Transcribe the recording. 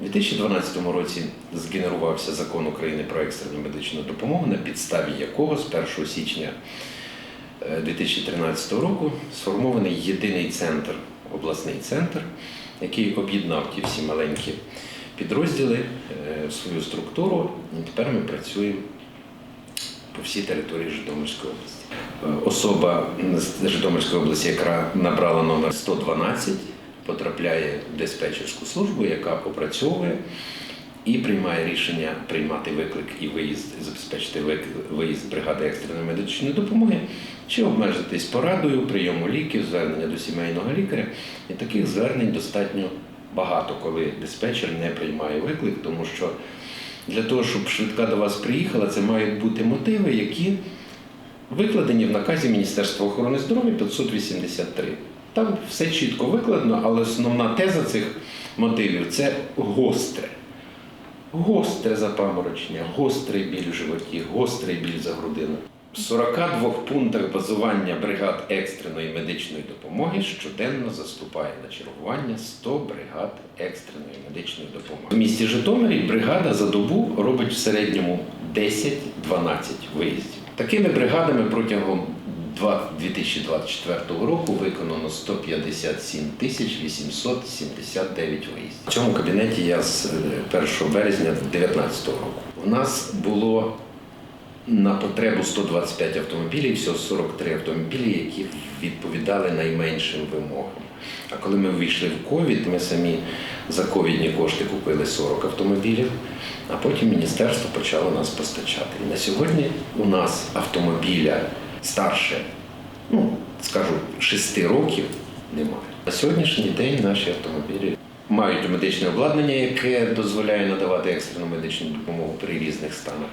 У 2012 році згенерувався закон України про екстрену медичну допомогу, на підставі якого з 1 січня е, 2013 року сформований єдиний центр, обласний центр, який об'єднав ті всі маленькі підрозділи, е, свою структуру. І тепер ми працюємо по всій території Житомирської області. Е, Особа з Житомирської області, яка набрала номер 112, потрапляє в диспетчерську службу, яка опрацьовує і приймає рішення приймати виклик і виїзд, забезпечити виїзд бригади екстреної медичної допомоги, чи обмежитись порадою, прийому ліків, звернення до сімейного лікаря. І таких звернень достатньо багато, коли диспетчер не приймає виклик, тому що для того, щоб швидка до вас приїхала, це мають бути мотиви, які викладені в наказі Міністерства охорони здоров'я 583. Там все чітко викладено, але основна теза цих мотивів це гостре. Гостре запаморочення, гострий біль в животі, гострий біль за грудиною. В 42 пунктах базування бригад екстреної медичної допомоги щоденно заступає на чергування 100 бригад екстреної медичної допомоги. В місті Житомирі бригада за добу робить в середньому 10-12 виїздів. Такими бригадами протягом два- 2024 року виконано 157 тисяч 879 виїздів. В цьому кабінеті я з е, 1 березня 2019 року. У нас було на потребу 125 автомобілів, всього 43 автомобілі, які відповідали найменшим вимогам. А коли ми ввійшли в ковід, ми самі за ковідні кошти купили 40 автомобілів, а потім міністерство почало нас постачати. І на сьогодні у нас автомобіля старше, ну скажу, 6 років немає. На сьогоднішній день наші автомобілі мають медичне обладнання, яке дозволяє надавати екстрену медичну допомогу при різних станах.